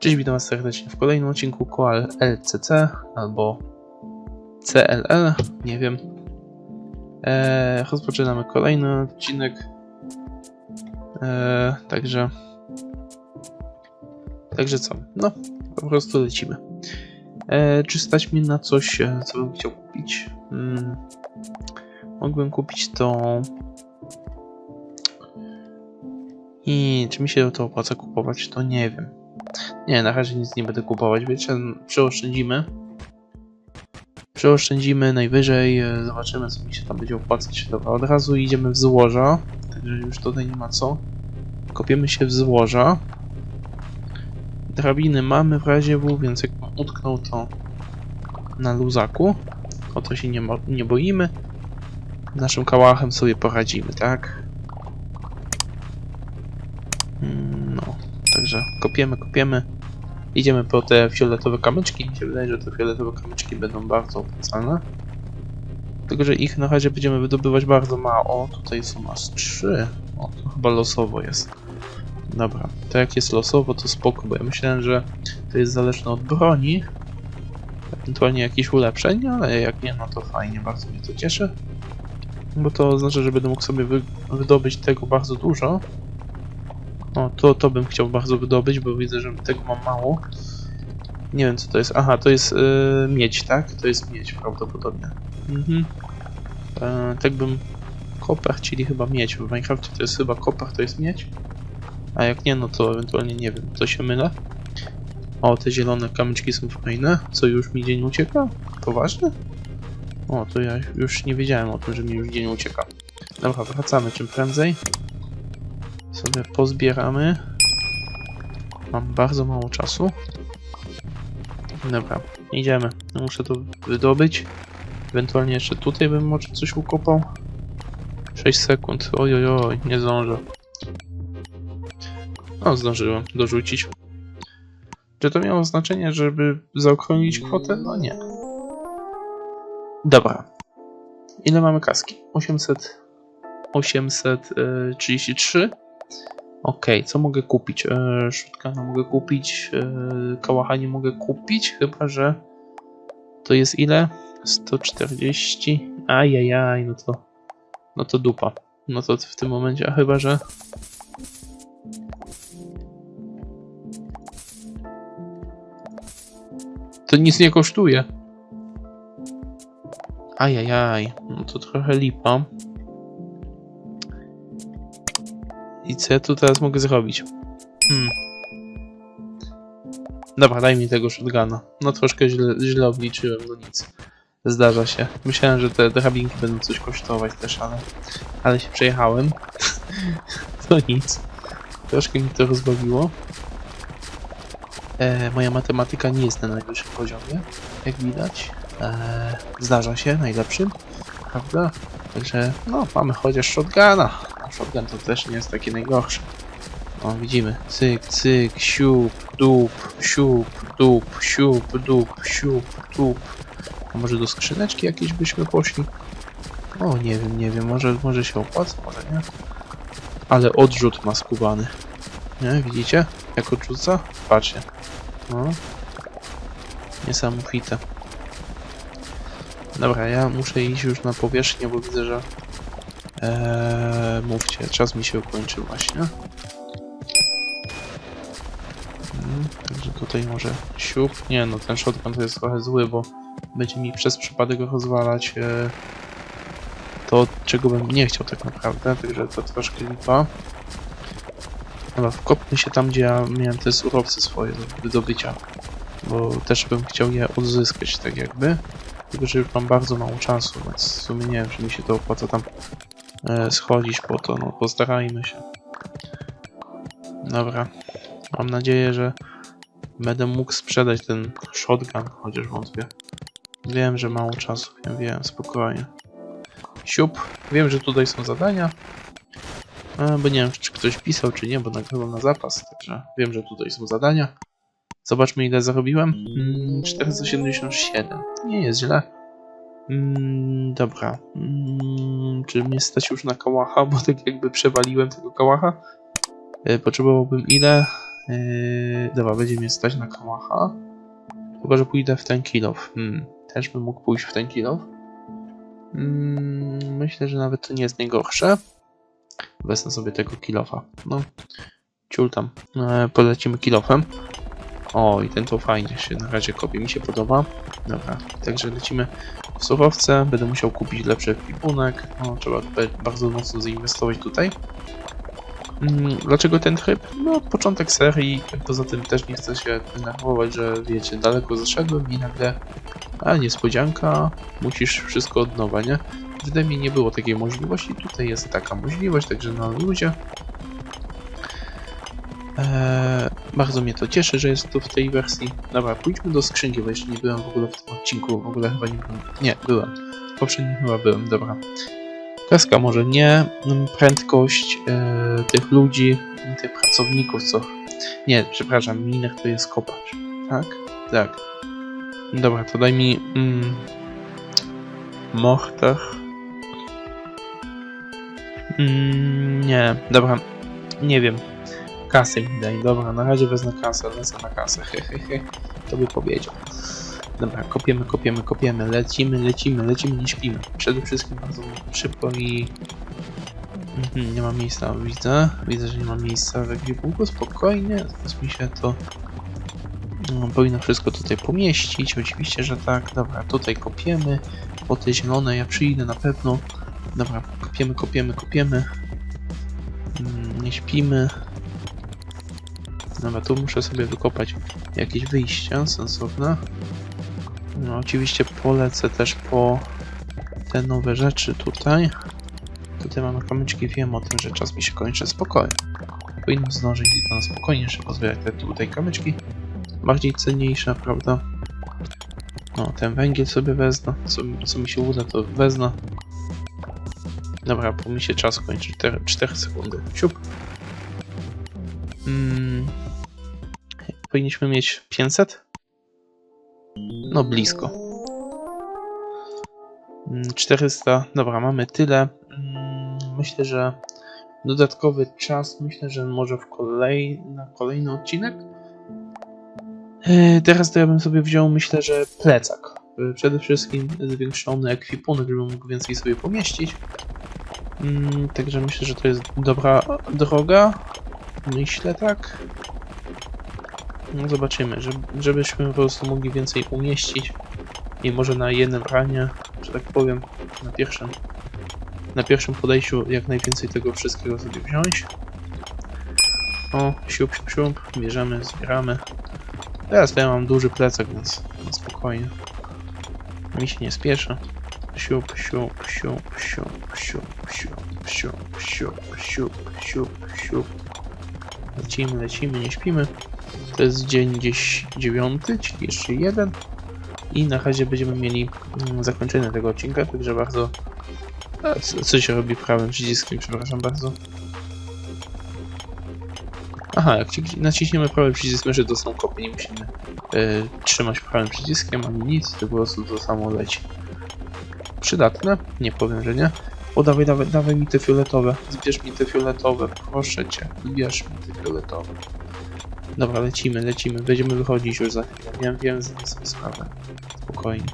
Cześć, witam was serdecznie w kolejnym odcinku Koal LCC albo CLL, nie wiem. Eee, rozpoczynamy kolejny odcinek. Eee, także. Także co? No, po prostu lecimy. Eee, czy stać mnie na coś, e, co bym chciał kupić? Hmm, mógłbym kupić to. I czy mi się to opłaca kupować, to nie wiem. Nie, na razie nic nie będę kupować, wiecie, przeoszczędzimy. Przeoszczędzimy najwyżej, e, zobaczymy co mi się tam będzie opłacać. Dobra, od razu idziemy w złoża, także już tutaj nie ma co. Kopiemy się w złoża. Drabiny mamy w razie W, więc jak utknął to na luzaku, o to się nie, nie boimy. Naszym kałachem sobie poradzimy, tak? Kopiemy, kopiemy. Idziemy po te fioletowe kamyczki. Mi się wydaje, że te fioletowe kamyczki będą bardzo opłacalne. Tylko, że ich na razie będziemy wydobywać bardzo mało. O, tutaj są aż trzy. O, to chyba losowo jest. Dobra, to jak jest losowo, to spoko, bo ja myślałem, że to jest zależne od broni. Ewentualnie jakichś ulepszeń, ale jak nie, no to fajnie, bardzo mnie to cieszy. Bo to oznacza, że będę mógł sobie wy wydobyć tego bardzo dużo. O, to, to bym chciał bardzo wydobyć, bo widzę, że tego mam mało. Nie wiem co to jest. Aha, to jest yy, miedź, tak? To jest miedź prawdopodobnie. Mhm. E, tak bym... Koper, czyli chyba miedź. W Minecrafcie to jest chyba koper, to jest miedź. A jak nie, no to ewentualnie nie wiem, to się mylę. O, te zielone kamyczki są fajne. Co, już mi dzień ucieka? Poważnie? O, to ja już nie wiedziałem o tym, że mi już dzień ucieka. Dobra, wracamy czym prędzej sobie pozbieramy. Mam bardzo mało czasu. Dobra, idziemy. Muszę to wydobyć. Ewentualnie jeszcze tutaj bym może coś ukopał. 6 sekund. Oj, oj, oj, nie zdążę. O, zdążyłem dorzucić. Czy to miało znaczenie, żeby zaokrąglić kwotę? No nie. Dobra. Ile mamy kaski? 800... 833. Okej, co mogę kupić? E, Shotguna mogę kupić, e, kałacha nie mogę kupić, chyba że to jest ile? 140? Ajajaj, no to no to dupa. No to w tym momencie, a chyba że to nic nie kosztuje. Ajajaj, no to trochę lipa. I co ja tu teraz mogę zrobić? Hmm. Dobra, daj mi tego shotguna. No troszkę źle, źle obliczyłem, no nic. Zdarza się. Myślałem, że te drabinki będą coś kosztować też, ale... Ale się przejechałem. to nic. Troszkę mi to rozbawiło. E, moja matematyka nie jest na najwyższym poziomie, jak widać. E, zdarza się, najlepszym, prawda? Także, no, mamy chociaż shotguna. Shotgun to też nie jest taki najgorszy. O, widzimy. Cyk, cyk, siup, dup, siup, dup, siup, dup, siup, dup. A może do skrzyneczki jakieś byśmy poszli? O, nie wiem, nie wiem. Może, może się opłaca, może nie. Ale odrzut ma skubany. Nie, widzicie? Jak odrzuca? Patrzcie. No. Niesamowite. Dobra, ja muszę iść już na powierzchnię, bo widzę, że... Eee, mówcie, czas mi się ukończył właśnie. Mm, także tutaj może siup. Nie no, ten shotgun to jest trochę zły, bo będzie mi przez przypadek rozwalać e, to, czego bym nie chciał tak naprawdę, także to troszkę lipa. Dobra, wkopmy się tam, gdzie ja miałem te surowce swoje do wydobycia, bo też bym chciał je odzyskać tak jakby. Tylko, że już mam bardzo mało czasu, więc w sumie nie wiem, czy mi się to opłaca tam schodzić po to, no postarajmy się. Dobra, mam nadzieję, że będę mógł sprzedać ten shotgun, chociaż wątpię. Wiem, że mało czasu, ja wiem, spokojnie. Siup, wiem, że tutaj są zadania, e, bo nie wiem, czy ktoś pisał, czy nie, bo nagrywam na zapas, także wiem, że tutaj są zadania. Zobaczmy ile zarobiłem. Mm, 477. Nie jest źle. Mm, dobra. Mm, czy mnie stać już na kałacha? Bo tak jakby przewaliłem tego kałacha. E, potrzebowałbym ile? Yy, dobra, będzie mnie stać na kałacha. Chyba, że pójdę w ten kilof. Hmm, też bym mógł pójść w ten kilof. Mm, myślę, że nawet to nie jest najgorsze. Wezmę sobie tego kilofa. No, ciul tam. E, polecimy kilofem. O, i ten to fajnie się na razie kopie, mi się podoba. Dobra, także lecimy w surowce. Będę musiał kupić lepszy ekwipunek. No, trzeba bardzo mocno zainwestować tutaj. Mm, Dlaczego ten tryb? No, początek serii, poza tym też nie chcę się denerwować, że wiecie, daleko zaszedłem i nagle, a niespodzianka, musisz wszystko od nowa, nie? W demie nie było takiej możliwości, tutaj jest taka możliwość, także na luzie. Eee, bardzo mnie to cieszy, że jest to w tej wersji. Dobra, pójdźmy do skrzynki, bo jeszcze nie byłem w ogóle w tym odcinku, w ogóle chyba nie byłem. Nie, byłem. W poprzednim chyba byłem, dobra. Kreska może nie, mm, prędkość e, tych ludzi, tych pracowników, co... Nie, przepraszam, miner to jest kopacz, tak? Tak. Dobra, to daj mi... Mm, Mortar. Mm, nie, dobra, nie wiem. Kasę mi daj, dobra, na razie wezmę kasę, lecę na kasę, hehehe, to by powiedział. Dobra, kopiemy, kopiemy, kopiemy, lecimy, lecimy, lecimy, nie śpimy. Przede wszystkim bardzo szybko i... Mhm, nie ma miejsca, widzę. Widzę, że nie ma miejsca w ekwipunku, spokojnie, teraz mi się to... No, powinno wszystko tutaj pomieścić, oczywiście, że tak. Dobra, tutaj kopiemy, po te zielone ja przyjdę na pewno. Dobra, kopiemy, kopiemy, kopiemy. Mm, Nie śpimy. Dobra, tu muszę sobie wykopać jakieś wyjścia sensowne. No, oczywiście polecę też po te nowe rzeczy tutaj. Tutaj mamy kamyczki, wiem o tym, że czas mi się kończy spokojnie. Powinno zdążyć i na spokojnie szybko zbierać te tutaj kamyczki. Bardziej cenniejsze, prawda? No, ten węgiel sobie wezmę. Co, co mi się uda, to wezmę. Dobra, bo mi się czas kończy. 4, 4 sekundy. Siup. Mm. Powinniśmy mieć 500? No blisko. Mm, 400. Dobra, mamy tyle. Mm, Myślę, że dodatkowy czas, myślę, że może w kolej, na kolejny odcinek. Yy, Teraz to ja bym sobie wziął, myślę, że plecak. Yy, Przede wszystkim zwiększony ekwipunek, żebym mógł więcej sobie pomieścić. Mm, Także myślę, że to jest dobra droga. Myślę tak. No zobaczymy, żeby, żebyśmy po prostu mogli więcej umieścić i może na jednym ranie, że tak powiem, na pierwszym na pierwszym podejściu jak najwięcej tego wszystkiego sobie wziąć. O, siup, siup, siup, bierzemy, zbieramy. Teraz ja mam duży plecak, więc spokojnie. Mi się nie spieszy. Siup, siup, siup, siup, siup, siup, siup, siup, siup, siup, siup. Lecimy, lecimy, nie śpimy. To jest dzień gdzieś dziewiąty, czyli jeszcze jeden. I na razie będziemy mieli mm, zakończenie tego odcinka, także bardzo... Co, się robi prawym przyciskiem, przepraszam bardzo. Aha, jak ci- naciśniemy prawy przycisk myszy, to są kopie, nie musimy e, trzymać prawym przyciskiem ani nic, to po prostu to samo leci. Przydatne? Nie powiem, że nie. O, dawaj, dawaj, dawaj mi te fioletowe. Zbierz mi te fioletowe, proszę cię. Zbierz mi te fioletowe. Dobra, lecimy, lecimy. Będziemy wychodzić już za chwilę. Wiem, wiem, zdaję sobie sprawę. Spokojnie.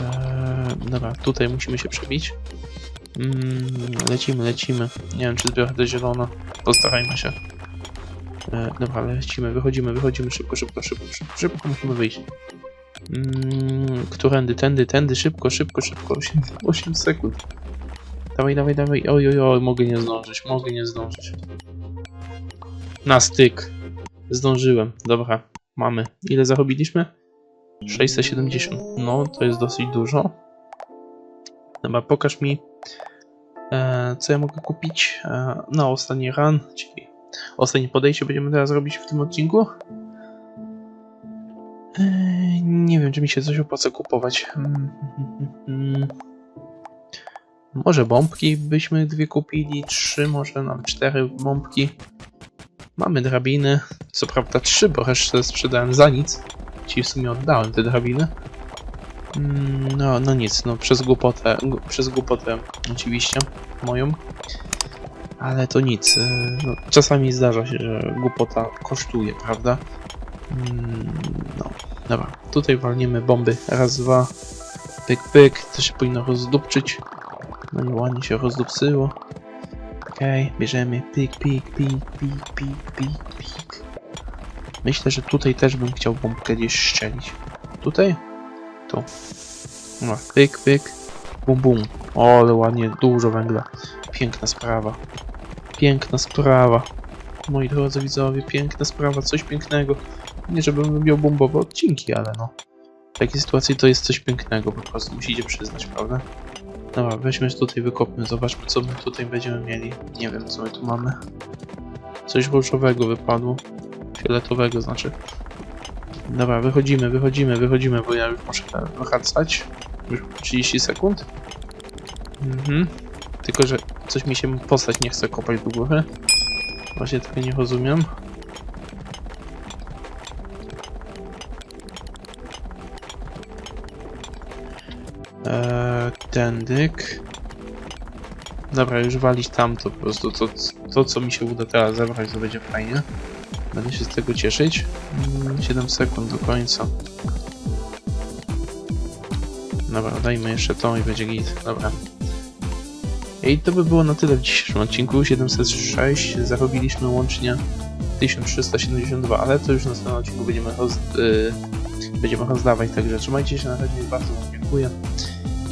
Eee, dobra, tutaj musimy się przebić. Mm, lecimy, lecimy. Nie wiem, czy zbiorę te zielone. Postarajmy się. E, dobra, lecimy, wychodzimy, wychodzimy szybko, szybko, szybko, szybko, szybko musimy wyjść. Mm, którędy, tędy, tędy, szybko, szybko, szybko, 8, 8 sekund. Dawaj, dawaj, dawaj, oj, oj, oj, mogę nie zdążyć, mogę nie zdążyć. Na styk. Zdążyłem, dobra, mamy. Ile zarobiliśmy? 670. No, to jest dosyć dużo. Dobra, pokaż mi, e, co ja mogę kupić e, na ostatni run, czyli ostatnie podejście będziemy teraz robić w tym odcinku. Eee, Nie wiem, czy mi się coś opłaca kupować. Mm, mm, mm. Może bombki byśmy dwie kupili, trzy, może nawet cztery bombki. Mamy drabiny, co prawda trzy, bo resztę sprzedałem za nic. Ci w sumie oddałem te drabiny. Mm, No, no nic, no przez głupotę, przez głupotę oczywiście moją. Ale to nic. e, No, czasami zdarza się, że głupota kosztuje, prawda? Mm, No, dobra. Tutaj walniemy bomby. Raz, dwa. Pyk, pyk. To się powinno rozdupczyć. No i ładnie się rozdupcyło. Okej, bierzemy. Pik, pik, pik, pik, pik, pik, pik. Myślę, że tutaj też bym chciał bombkę gdzieś strzelić. Tutaj? Tu. No, pyk, pyk. Bum, bum. O, ale ładnie, dużo węgla. Piękna sprawa. Piękna sprawa. Moi drodzy widzowie, piękna sprawa, coś pięknego. Nie żebym miał bombowe odcinki, ale no. W takiej sytuacji to jest coś pięknego, po prostu musicie przyznać, prawda? Dobra, weźmy tutaj, wykopmy, zobaczmy co my tutaj będziemy mieli. Nie wiem co my tu mamy. Coś różowego wypadło. Fioletowego znaczy. Dobra, wychodzimy, wychodzimy, wychodzimy, bo ja już muszę wracać. Już 30 sekund. Mhm. Tylko, że coś mi się postać nie chce kopać do góry. Właśnie tego nie rozumiem. Tędyk. Dobra, już walić tam to po prostu. To, to, co mi się uda teraz zebrać, to będzie fajnie. Będę się z tego cieszyć. Mm, 7 sekund do końca. Dobra, dajmy jeszcze to i będzie git. Dobra. I to by było na tyle w dzisiejszym odcinku. 706 zarobiliśmy łącznie 1372, ale to już na następnym odcinku będziemy, roz, yy, będziemy rozdawać, także trzymajcie się na razie, bardzo dziękuję.